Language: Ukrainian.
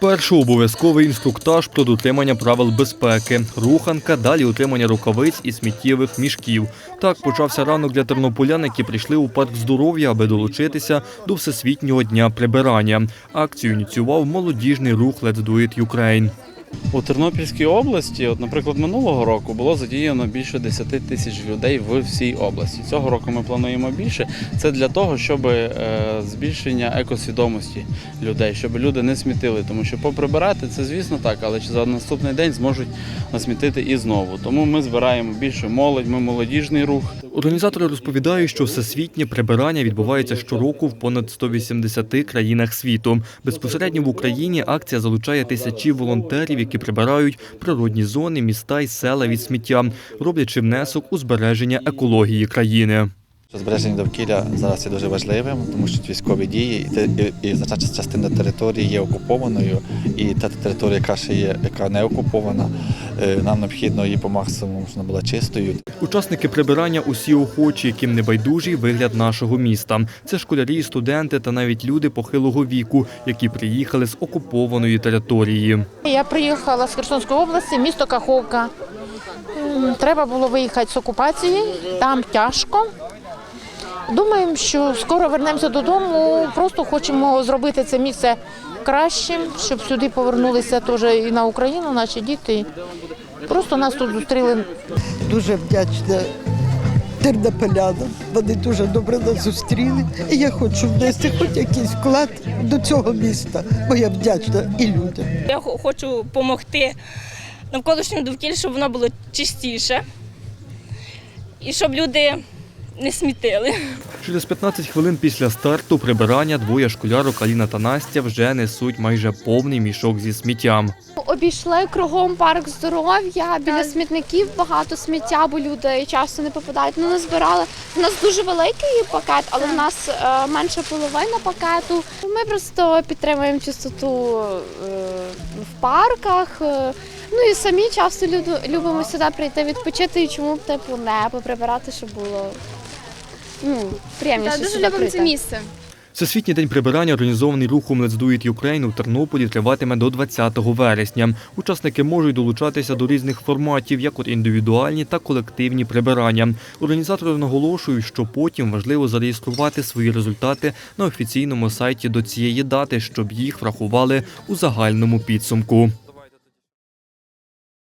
Спершу обов'язковий інструктаж про дотримання правил безпеки, руханка, далі утримання рукавиць і сміттєвих мішків. Так почався ранок для тернополян, які прийшли у парк здоров'я, аби долучитися до всесвітнього дня прибирання. Акцію ініціював молодіжний рух Let's Do It Ukraine. У Тернопільській області, от, наприклад, минулого року було задіяно більше 10 тисяч людей в всій області. Цього року ми плануємо більше. Це для того, щоб е, збільшення екосвідомості людей, щоб люди не смітили. Тому що поприбирати це, звісно, так, але за наступний день зможуть насмітити і знову. Тому ми збираємо більше молодь, ми молодіжний рух. Організатори розповідають, що всесвітнє прибирання відбувається щороку в понад 180 країнах світу. Безпосередньо в Україні акція залучає тисячі волонтерів, які прибирають природні зони, міста й села від сміття, роблячи внесок у збереження екології країни. Збереження довкілля зараз є дуже важливим, тому що військові дії і, і, і значна частина території є окупованою, і та територія, яка ще є, яка не окупована, е, нам необхідно її по максимуму, щоб вона була чистою. Учасники прибирання усі охочі, яким не байдужий вигляд нашого міста. Це школярі, студенти та навіть люди похилого віку, які приїхали з окупованої території. Я приїхала з Херсонської області, місто Каховка. Треба було виїхати з окупації, там тяжко. Думаємо, що скоро вернемося додому. Просто хочемо зробити це місце кращим, щоб сюди повернулися теж і на Україну наші діти. Просто нас тут зустріли дуже вдячна тернополянам. Вони дуже добре нас зустріли. І я хочу внести хоч якийсь вклад до цього міста, бо я вдячна і людям. Я хочу допомогти навколишньому довкіллю, щоб воно було чистіше. І щоб люди не смітили. Через 15 хвилин після старту прибирання двоє школярок Аліна та Настя вже несуть майже повний мішок зі сміттям. Обійшли кругом парк здоров'я, біля смітників багато сміття, бо люди часто не попадають. Ну, не збирали. У нас дуже великий пакет, але в нас е, менше половина пакету. Ми просто підтримуємо чистоту е, в парках. е, Ну і самі часто любимо сюди прийти відпочити, і чому б типу не поприбирати, щоб було ну, приємніше Так, дуже любимо прийти. це місце. Всесвітній день прибирання, організований рухом Let's Do It Ukraine у Тернополі, триватиме до 20 вересня. Учасники можуть долучатися до різних форматів, як от індивідуальні та колективні прибирання. Організатори наголошують, що потім важливо зареєструвати свої результати на офіційному сайті до цієї дати, щоб їх врахували у загальному підсумку.